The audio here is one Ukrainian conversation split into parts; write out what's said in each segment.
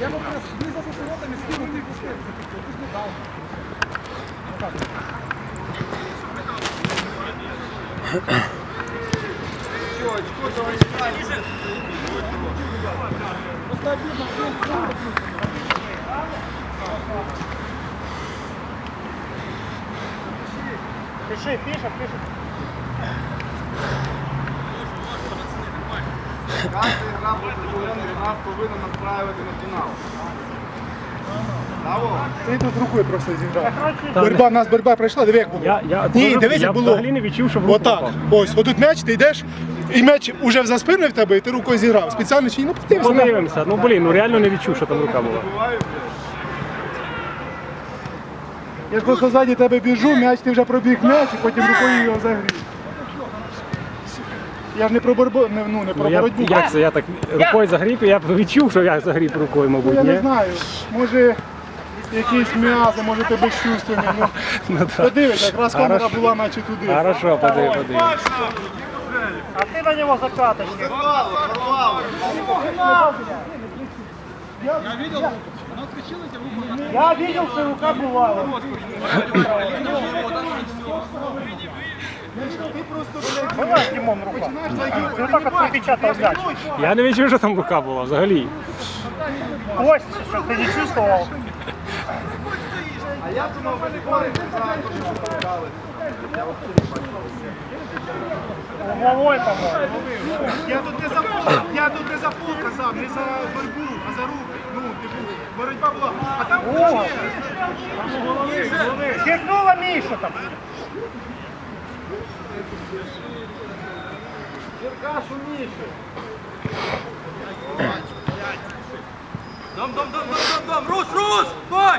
Я мог знизу за воротами скинути і пустити. Ти ж не дав. Просто обидно, что он сам Пиши, пишет, пишет. Кожна гра нас повинна настраювати на фінал. Ти тут рукою просто зіграв. Борьба, у нас борьба пройшла, диви як було. Я, я, Ні, дивись, я як було. взагалі не відчув, що в руку Отак. попав. Ось, отут м'яч, ти йдеш, і м'яч уже за спиною в тебе, і ти рукою зіграв. Спеціально чи ні? Ну, подивимося. Подивимося. Ну блін, ну реально не відчув, що там рука була. Я ж просто ззаді тебе біжу, м'яч, ти вже пробіг м'яч, і потім рукою його загрів. Я ж не про боротьбу, не, ну, не про Ну, я, боротьбу. як це? Я так рукою загріб, і я б відчув, що я загріб рукою, Ну, мабуть, я не ні? знаю. Може якісь м'язи, може ти безчувственний. Ну, Ну, так. подивись, якраз камера Хорошо. була наче туди. Хорошо, подив, подив. а ты на него закаточник. порвало, порвало. Я видел, что рука была. Была с Димон рука. Ну так отпечатал мяч. Я не відчув, що там рука була взагалі. Кость, что ты не чувствовал. А я думав, ви не говорите за те, що програли. Угловой, по-моему. Я тут не за пол, я тут не за пол казав, не за боротьбу, а за руки. Ну, типу, боротьба була. А там О! Сверкнула Миша там. Черкаш у Дом, дом, дом, дом, дом, дом! Рус, Рус! Стой!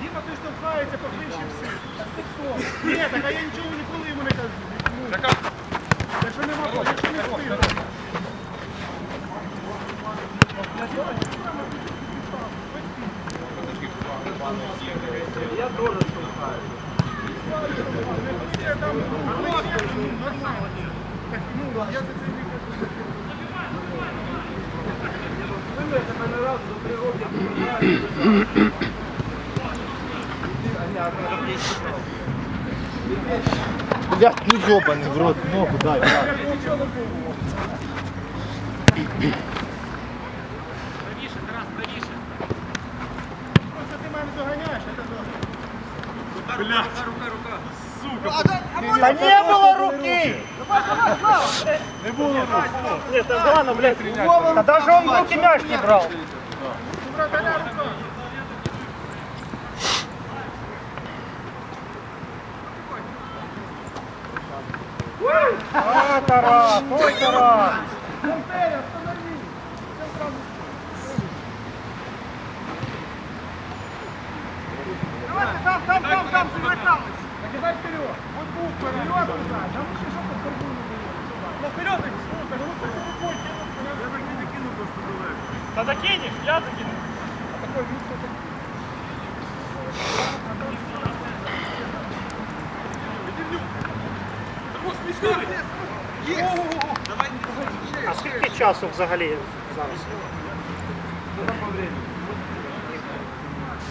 Діма, ти штовхається по. Так? Ні, так а я нічого ніколи йому не кажу. Ну, Якщо нема, якщо не стильно. Я теж штовхаю. Так, ну, я за це не кажу. Ви я тебе не раз до три роки програю. Блядь, ну ёбаный в рот, ногу дай. Просто рука! Да не было руки! Не было руки. Нет, это рано, блядь. Да даже он в руки мяч не брал. А, Тарас, ой, Тарас. Давайте рукой кинув. Я так не кину просто далеко. Да докинешь, я докину. А такой місце так. А скільки часу взагалі зараз? Тарас! Бій, Тарас!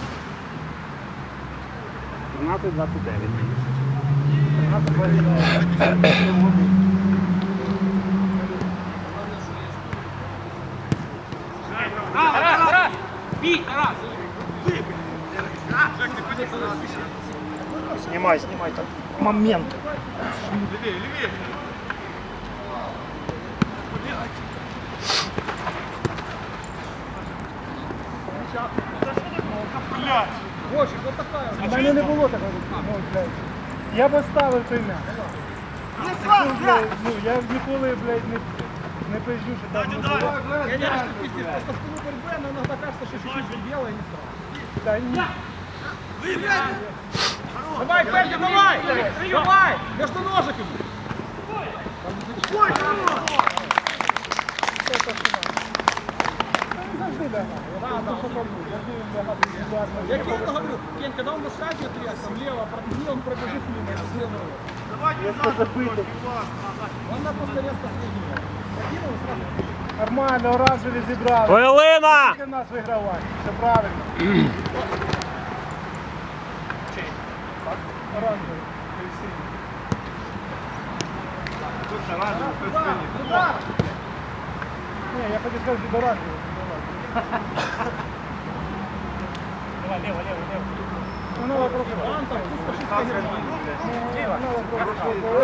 Снимай, снимай там. Момент. Боже, вот такая. У мене не було такого. Я би ставив той м'яч. Ну, блядь, Ну, я ніколи, блядь, не, не пизжу, що там не було. Конечно, пиздец. Просто в пылу борьбы она иногда кажется, что чуть-чуть и не страшно. Да нет. Давай, Петя, давай! Давай! Между ножиками! Ой, Я Кенька говорю, Кень, когда он на шаге трясся, влево пробеги, он пробежит мимо, слева. Давайте Он на просто резко сразу. Нормально, оранжеві зібрали. Хвилина! Тільки нас вигравати. Все правильно. Оранжевий. ти синій. Ні, я хотів сказати від оранжевого. Давай, лево, лево, лево. Ні, надо трохи.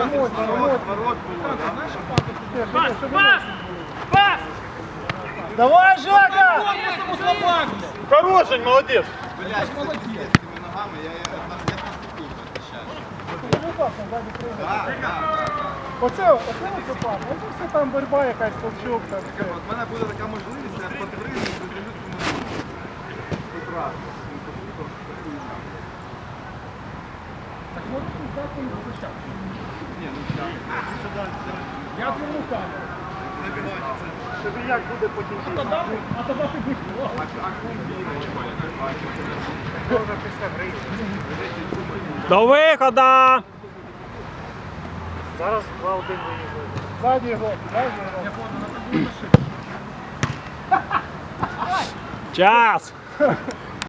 Емоції, емоції. Пас! Пас! Давай, Жака! Хороший, молодец! Блядь, цими ногами я я. Ззаді прийде. Так, так. Оце, оце оце пап. Оце все там боротьба якась. От в мене буде така можливість, я подивлюсь і приділю цьому Тут раз. Так можеш здати на площадку. Ні, ну зараз. Я зверну камеру. Тобі як буде потім? А тоді, а тоді ти будеш. Після гри. До виходу! Зараз 2-1 виїхали. Ззаді його, ззаді його. Час!